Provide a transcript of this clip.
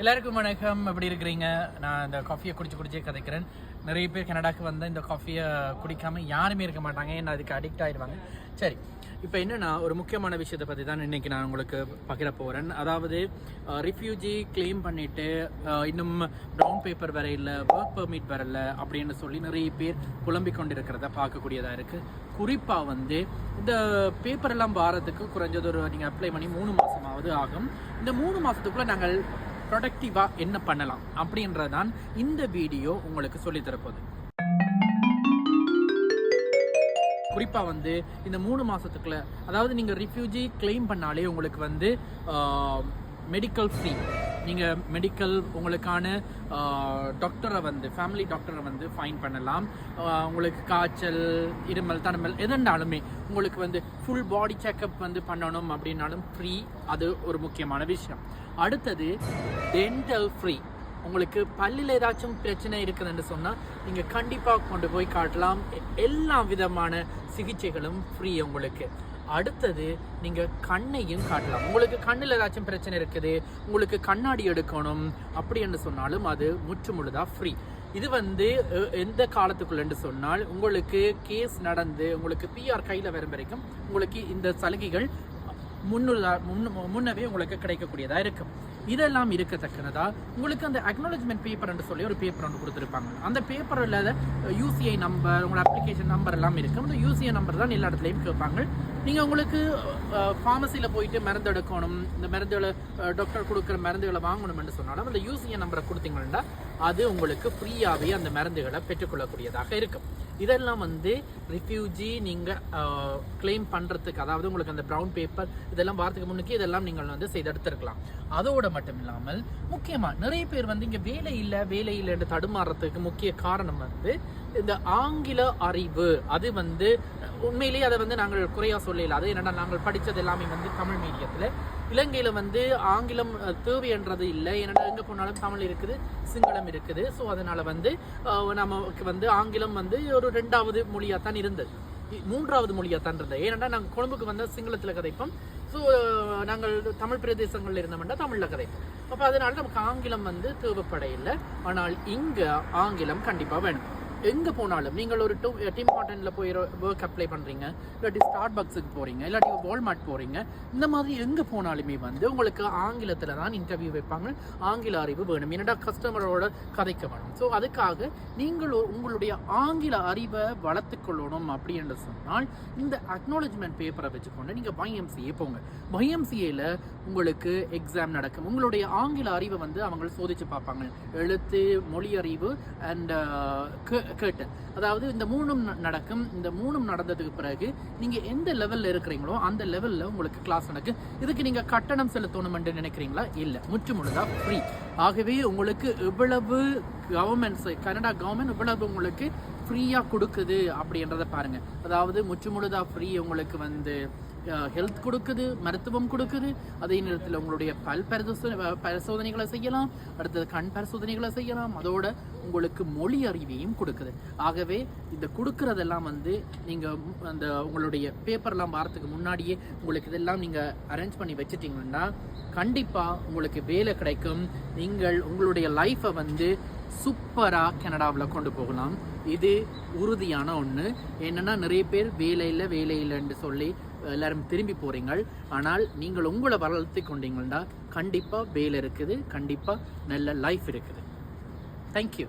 எல்லாருக்கும் வணக்கம். எப்படி இருக்கிறீங்க? நான் இந்த காஃபியை குடிச்சு குடிச்சே கதைக்கிறேன். நிறைய பேர் கனடாக்கு வந்து இந்த காஃபியை குடிக்காமல் யாருமே இருக்க மாட்டாங்க. ஏன்னா அதுக்கு அடிக்ட் ஆயிடுவாங்க. சரி இப்போ என்னென்னா ஒரு முக்கியமான விஷயத்தை பற்றி தான் இன்னைக்கு நான் உங்களுக்கு பகிர போகிறேன் அதாவது ரிஃப்யூஜி கிளைம் பண்ணிவிட்டு இன்னும் ப்ரௌன் பேப்பர் வர இல்லை ஒர்க் பெர்மிட் வரல அப்படின்னு சொல்லி நிறைய பேர் புலம்பிக் கொண்டிருக்கிறத பார்க்கக்கூடியதாக இருக்குது குறிப்பாக வந்து இந்த பேப்பரெல்லாம் வாரத்துக்கு குறைஞ்சது ஒரு நீங்கள் அப்ளை பண்ணி மூணு மாதமாவது ஆகும். இந்த மூணு மாதத்துக்குள்ளே நாங்கள் ப்ரொடக்டிவாக என்ன பண்ணலாம் அப்படின்றதான் இந்த வீடியோ உங்களுக்கு சொல்லித் தரப்போகுது. குறிப்பாக வந்து இந்த மூணு மாதத்துக்குள்ள அதாவது நீங்கள் ரிஃப்யூஜி கிளைம் பண்ணாலே உங்களுக்கு வந்து மெடிக்கல் ஃப்ரீ நீங்கள் மெடிக்கல் உங்களுக்கான டாக்டரை வந்து ஃபேமிலி டாக்டரை வந்து ஃபைன் பண்ணலாம். உங்களுக்கு காய்ச்சல் இருமல் தனமல் எதுனாலுமே உங்களுக்கு வந்து ஃபுல் பாடி செக்கப் வந்து பண்ணணும் அப்படின்னாலும் ஃப்ரீ அது ஒரு முக்கியமான விஷயம். அடுத்தது டென்டல் ஃப்ரீ உங்களுக்கு பல்லில் ஏதாச்சும் பிரச்சனை இருக்குதுன்னு சொன்னால் நீங்கள் கண்டிப்பாக கொண்டு போய் காட்டலாம். எ- எல்லா விதமான சிகிச்சைகளும் ஃப்ரீ உங்களுக்கு. அடுத்தது நீங்கள் கண்ணையும் காட்டலாம். உங்களுக்கு கண்ணில் ஏதாச்சும் பிரச்சனை இருக்குது உங்களுக்கு கண்ணாடி எடுக்கணும் அப்படி என்று சொன்னாலும் அது முற்றுமுழுதாக ஃப்ரீ இது வந்து எந்த காலத்துக்குள்ளன்னு சொன்னால் உங்களுக்கு கேஸ் நடந்து உங்களுக்கு பிஆர் கையில் வரும் வரைக்கும் உங்களுக்கு இந்த சலுகைகள் முன்னுள்ள முன் முன்னவே உங்களுக்கு கிடைக்கக்கூடியதாக இருக்கும். இதெல்லாம் இருக்கத்தக்கனதா? உங்களுக்கு அந்த அக்னாலஜ்மெண்ட் பேப்பர்னு சொல்லி ஒரு பேப்பர் ஒன்று கொடுத்துருப்பாங்க. அந்த பேப்பரில் யூசிஐ நம்பர் உங்களோட அப்ளிகேஷன் நம்பர் எல்லாம் இருக்கும். அந்த யூசிஐ நம்பர் தான் எல்லா இடத்துலையும் கேட்பாங்க. நீங்கள் உங்களுக்கு ஃபார்மசியில் போயிட்டு மருந்து எடுக்கணும் இந்த மருந்துகளை டாக்டர் கொடுக்குற மருந்துகளை வாங்கணும்னு சொன்னாலும் அந்த யூசிஎன் நம்பரை கொடுத்தீங்கன்னா அது உங்களுக்கு ஃப்ரீயாகவே அந்த மருந்துகளை பெற்றுக்கொள்ளக்கூடியதாக இருக்கும். இதெல்லாம் வந்து ரிஃப்யூஜி நீங்கள் கிளைம் பண்ணுறதுக்கு அதாவது உங்களுக்கு அந்த ப்ரௌன் பேப்பர் இதெல்லாம் வாரத்துக்கு முன்னுக்கு இதெல்லாம் நீங்கள் வந்து செய்தெடுத்துருக்கலாம் அதோட மட்டும் இல்லாமல் முக்கியமாக நிறைய பேர் வந்து இங்கே வேலை இல்லை வேலை இல்லைன்னு தடுமாறுறதுக்கு முக்கிய காரணம் வந்து இந்த ஆங்கில அறிவு அது வந்து உண்மையிலேயே அதை வந்து நாங்கள் குறையாக சொல்லல. அது என்னென்னா நாங்கள் படித்தது எல்லாமே வந்து தமிழ் மீடியத்தில் இலங்கையில் வந்து ஆங்கிலம் அஹ், தேவைன்றது இல்லை. ஏன்னா எங்கே போனாலும் தமிழ் இருக்குது சிங்களம் இருக்குது. ஸோ அதனால் வந்து நமக்கு வந்து ஆங்கிலம் வந்து ஒரு ரெண்டாவது மொழியாக தான் இருந்தது. மூன்றாவது மொழியாக தான் இருந்தது. ஏன்னா நாங்கள் கொழும்புக்கு வந்தால் சிங்களத்தில் கதைப்போம். ஸோ நாங்கள் தமிழ் பிரதேசங்களில் இருந்தோம்னா தமிழில் கதைப்போம். அப்போ அதனால நமக்கு ஆங்கிலம் வந்து தேவைப்பட இல்லை ஆனால் இங்கே ஆங்கிலம் கண்டிப்பாக வேணும். எங்கே போனாலும் நீங்கள் ஒரு டூ டீம் காட்டனில் போய் ஒர்க் அப்ளை பண்ணுறீங்க இல்லாட்டி ஸ்டார்ட் பக்ஸுக்கு போகிறீங்க இல்லாட்டி வால்மார்ட் போகிறீங்க இந்த மாதிரி எங்கே போனாலுமே வந்து உங்களுக்கு ஆங்கிலத்தில் தான் இன்டர்வியூ வைப்பாங்க. ஆங்கில அறிவு வேணும். என்னடா கஸ்டமரோட கதைக்க வேணும் ஸோ அதுக்காக நீங்கள் உங்களுடைய ஆங்கில அறிவை வளர்த்துக்கொள்ளணும் அப்படின்னு சொன்னால் இந்த அக்னாலஜ்மெண்ட் பேப்பரை வச்சுக்கொண்டு நீங்கள் YMCA போங்க. YMCAல உங்களுக்கு எக்ஸாம் நடக்கும். உங்களுடைய ஆங்கில அறிவை வந்து அவங்க சோதிச்சு பார்ப்பாங்க. எழுத்து மொழி அறிவு அண்ட் கேட்டேன் அதாவது இந்த மூணும் நடக்கும். இந்த மூணும் நடந்ததுக்கு பிறகு நீங்கள் எந்த லெவலில் இருக்கிறீங்களோ அந்த லெவலில் உங்களுக்கு கிளாஸ் நடக்கும் இதுக்கு நீங்கள் கட்டணம் செலுத்தணும் என்று நினைக்கிறீங்களா? இல்லை. முற்று முழுதாக ஃப்ரீ ஆகவே உங்களுக்கு எவ்வளவு கவர்மெண்ட்ஸ் கனடா கவர்மெண்ட் இவ்வளவு உங்களுக்கு ஃப்ரீயாக கொடுக்குது அப்படின்றத பாருங்கள் அதாவது முற்று முழுதாக ஃப்ரீ உங்களுக்கு வந்து ஹெல்த் கொடுக்குது மருத்துவம் கொடுக்குது. அதே நேரத்தில் உங்களுடைய பல் பரிசோதனைகளை செய்யலாம். அடுத்தது கண் பரிசோதனைகளை செய்யலாம். அதோட உங்களுக்கு மொழி அறிவையும் கொடுக்குது. ஆகவே இந்த கொடுக்கறதெல்லாம் வந்து நீங்கள் அந்த உங்களுடைய பேப்பர்லாம் வாரத்துக்கு முன்னாடியே உங்களுக்கு இதெல்லாம் நீங்கள் அரேஞ்ச் பண்ணி வச்சிட்டிங்கன்னா கண்டிப்பாக உங்களுக்கு வேலை கிடைக்கும். நீங்கள் உங்களுடைய லைஃப்பை வந்து சூப்பராக கனடாவில் கொண்டு போகலாம். இது உறுதியான ஒன்று என்னன்னா நிறைய பேர் வேலை இல்லை வேலை இல்லைன்னு சொல்லி எல்லாரும் திரும்பி போகிறீங்க ஆனால் நீங்கள் உங்களை வளர்த்து கொண்டீங்கன்னா கண்டிப்பாக வேலை இருக்குது. கண்டிப்பாக நல்ல லைஃப் இருக்குது. தேங்க்யூ